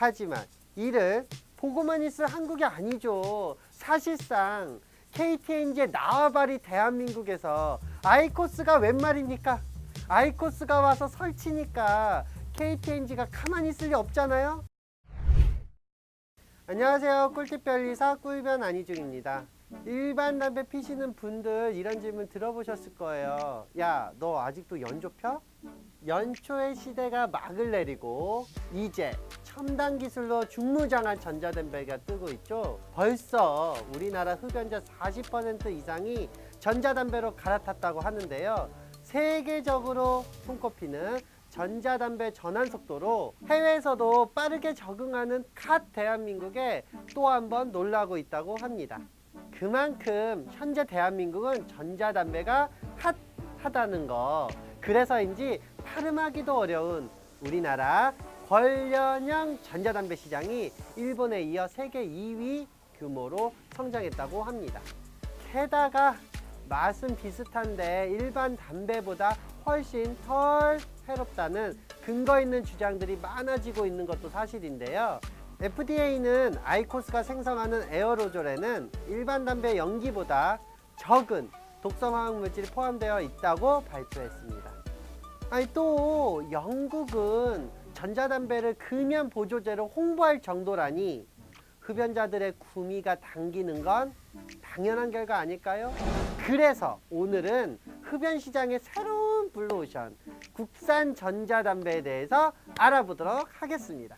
하지만 이를 보고만 있을 한국이 아니죠. 사실상 KTNG의 나와바리 대한민국에서 아이코스가 웬 말입니까? 아이코스가 와서 설치니까 KTNG가 가만히 있을 리 없잖아요. 안녕하세요. 꿀팁 별리사 꿀변 안희중입니다. 일반 담배 피시는 분들 이런 질문 들어보셨을 거예요. 야, 너 아직도 연조 펴? 연초의 시대가 막을 내리고 이제 첨단 기술로 중무장한 전자담배가 뜨고 있죠. 벌써 우리나라 흡연자 40% 이상이 전자담배로 갈아탔다고 하는데요. 세계적으로 손꼽히는 전자담배 전환 속도로 해외에서도 빠르게 적응하는 갓 대한민국에 또 한 번 놀라고 있다고 합니다. 그만큼 현재 대한민국은 전자담배가 핫 하다는 거. 그래서인지 발음하기도 어려운 우리나라 관련형 전자담배 시장이 일본에 이어 세계 2위 규모로 성장했다고 합니다. 게다가 맛은 비슷한데 일반 담배보다 훨씬 덜 해롭다는 근거 있는 주장들이 많아지고 있는 것도 사실인데요. FDA는 아이코스가 생성하는 에어로졸에는 일반 담배 연기보다 적은 독성 화학 물질이 포함되어 있다고 발표했습니다. 아니 또 영국은 전자담배를 금연 보조제로 홍보할 정도라니 흡연자들의 구미가 당기는 건 당연한 결과 아닐까요? 그래서 오늘은 흡연 시장의 새로운 블루오션 국산 전자담배에 대해서 알아보도록 하겠습니다.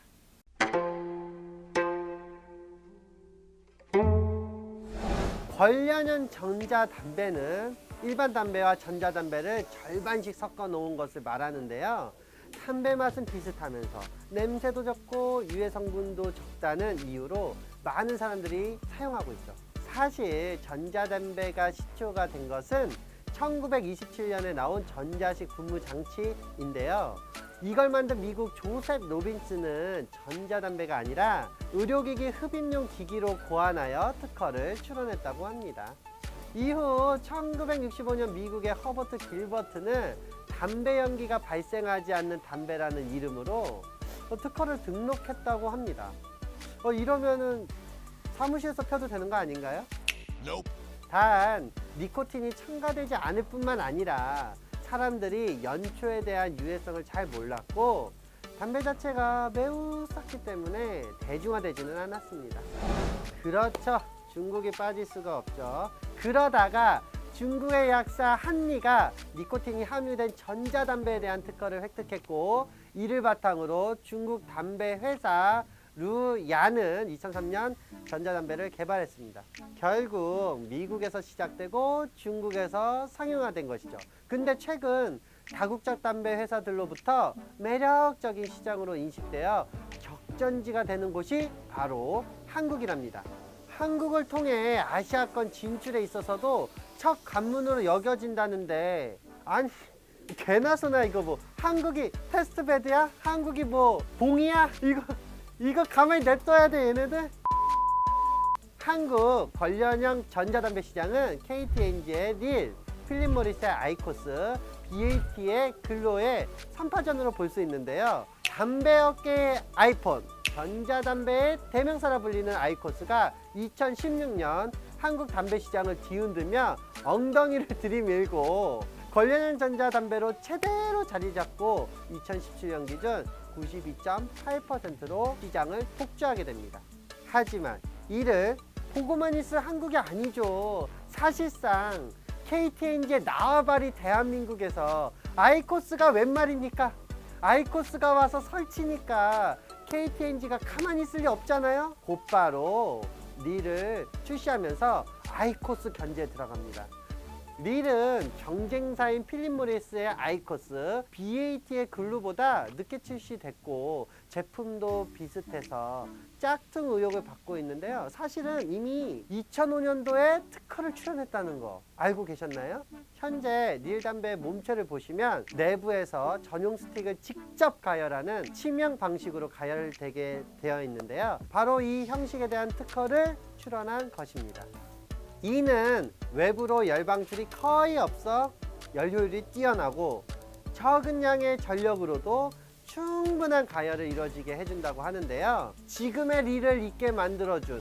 관련형 전자담배는 일반 담배와 전자담배를 절반씩 섞어 놓은 것을 말하는데요. 담배 맛은 비슷하면서 냄새도 적고 유해 성분도 적다는 이유로 많은 사람들이 사용하고 있죠. 사실 전자담배가 시초가 된 것은 1927년에 나온 전자식 분무 장치인데요. 이걸 만든 미국 조셉 로빈스는 전자담배가 아니라 의료기기 흡입용 기기로 고안하여 특허를 출원했다고 합니다. 이후 1965년 미국의 허버트 길버트는 담배 연기가 발생하지 않는 담배라는 이름으로 어, 특허를 등록했다고 합니다. 어, 이러면은 사무실에서 펴도 되는 거 아닌가요? 단 니코틴이 첨가되지 않을 뿐만 아니라 사람들이 연초에 대한 유해성을 잘 몰랐고 담배 자체가 매우 쌌기 때문에 대중화되지는 않았습니다. 그렇죠. 중국이 빠질 수가 없죠. 그러다가 중국의 약사 한리가 니코틴이 함유된 전자담배에 대한 특허를 획득했고 이를 바탕으로 중국 담배 회사 루야는 2003년 전자담배를 개발했습니다. 결국 미국에서 시작되고 중국에서 상용화된 것이죠. 근데 최근 다국적 담배 회사들로부터 매력적인 시장으로 인식되어 격전지가 되는 곳이 바로 한국이랍니다. 한국을 통해 아시아권 진출에 있어서도 첫 관문으로 여겨진다는데 아니 개나 소나 이거 뭐 한국이 테스트베드야? 한국이 뭐 봉이야? 이거 이거 가만히 냅둬야 돼 얘네들? 한국 관련형 전자담배 시장은 KTNG의 닐, 필립 모리스의 아이코스, BAT의 글로의 3파전으로 볼 수 있는데요. 담배 업계의 아이폰, 전자담배의 대명사라 불리는 아이코스가 2016년 한국 담배 시장을 뒤흔들며 엉덩이를 들이밀고 관련형 전자담배로 최대로 자리 잡고 2017년 기준 92.8%로 시장을 폭주하게 됩니다. 하지만 이를 보고만 있을 한국이 아니죠. 사실상 KTNG의 나와바리 대한민국에서 아이코스가 웬 말입니까? 아이코스가 와서 설치니까 KTNG가 가만히 있을 리 없잖아요. 곧바로 릴을 출시하면서 아이코스 견제에 들어갑니다. 릴은 경쟁사인 필립 모리스의 아이코스, BAT의 글루보다 늦게 출시됐고 제품도 비슷해서 짝퉁 의혹을 받고 있는데요. 사실은 이미 2005년도에 특허를 출원했다는 거 알고 계셨나요? 현재 릴 담배 몸체를 보시면 내부에서 전용 스틱을 직접 가열하는 치명 방식으로 가열되게 되어 있는데요. 바로 이 형식에 대한 특허를 출원한 것입니다. 이는 외부로 열 방출이 거의 없어 연료율이 뛰어나고 적은 양의 전력으로도 충분한 가열을 이루어지게 해준다고 하는데요. 지금의 리를 있게 만들어준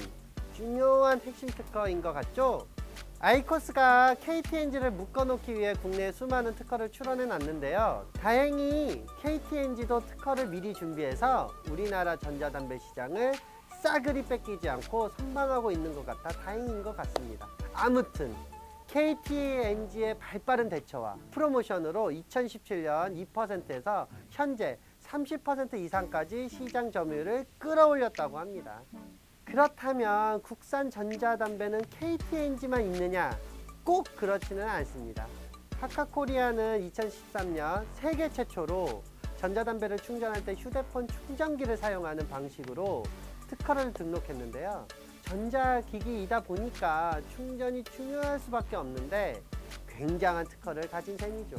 중요한 핵심 특허인 것 같죠? 아이코스가 KTNG를 묶어놓기 위해 국내에 수많은 특허를 출원해 놨는데요. 다행히 KTNG도 특허를 미리 준비해서 우리나라 전자담배 시장을 싸그리 뺏기지 않고 선방하고 있는 것 같아 다행인 것 같습니다. 아무튼 KTNG의 발빠른 대처와 프로모션으로 2017년 2%에서 현재 30% 이상까지 시장 점유율을 끌어올렸다고 합니다. 그렇다면 국산 전자담배는 KTNG만 있느냐? 꼭 그렇지는 않습니다. 카카코리아는 2013년 세계 최초로 전자담배를 충전할 때 휴대폰 충전기를 사용하는 방식으로 특허를 등록했는데요. 전자기기이다 보니까 충전이 중요할 수밖에 없는데 굉장한 특허를 가진 셈이죠.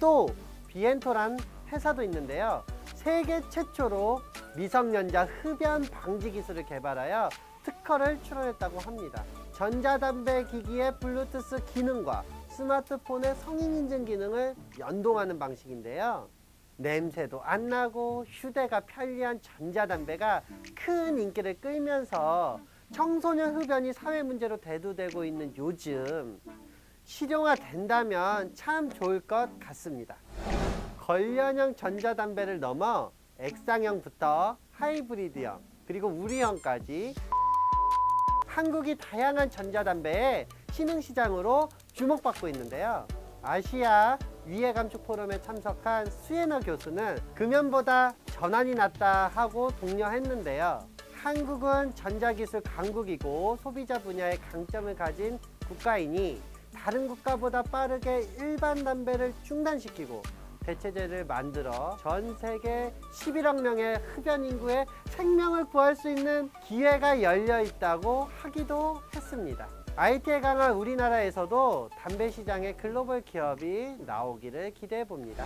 또 비엔토란 회사도 있는데요. 세계 최초로 미성년자 흡연 방지 기술을 개발하여 특허를 출원했다고 합니다. 전자담배 기기의 블루투스 기능과 스마트폰의 성인 인증 기능을 연동하는 방식인데요. 냄새도 안 나고 휴대가 편리한 전자담배가 큰 인기를 끌면서 청소년 흡연이 사회 문제로 대두되고 있는 요즘 실용화 된다면 참 좋을 것 같습니다. 걸련형 전자담배를 넘어 액상형부터 하이브리드형 그리고 우리형까지 한국이 다양한 전자담배의 신흥 시장으로 주목받고 있는데요. 아시아 위해 감축 포럼에 참석한 수예너 교수는 금연보다 전환이 낫다 하고 독려했는데요. 한국은 전자기술 강국이고 소비자 분야의 강점을 가진 국가이니 다른 국가보다 빠르게 일반 담배를 중단시키고 대체제를 만들어 전 세계 11억 명의 흡연 인구의 생명을 구할 수 있는 기회가 열려 있다고 하기도 했습니다. IT에 강한 우리나라에서도 담배 시장의 글로벌 기업이 나오기를 기대해 봅니다.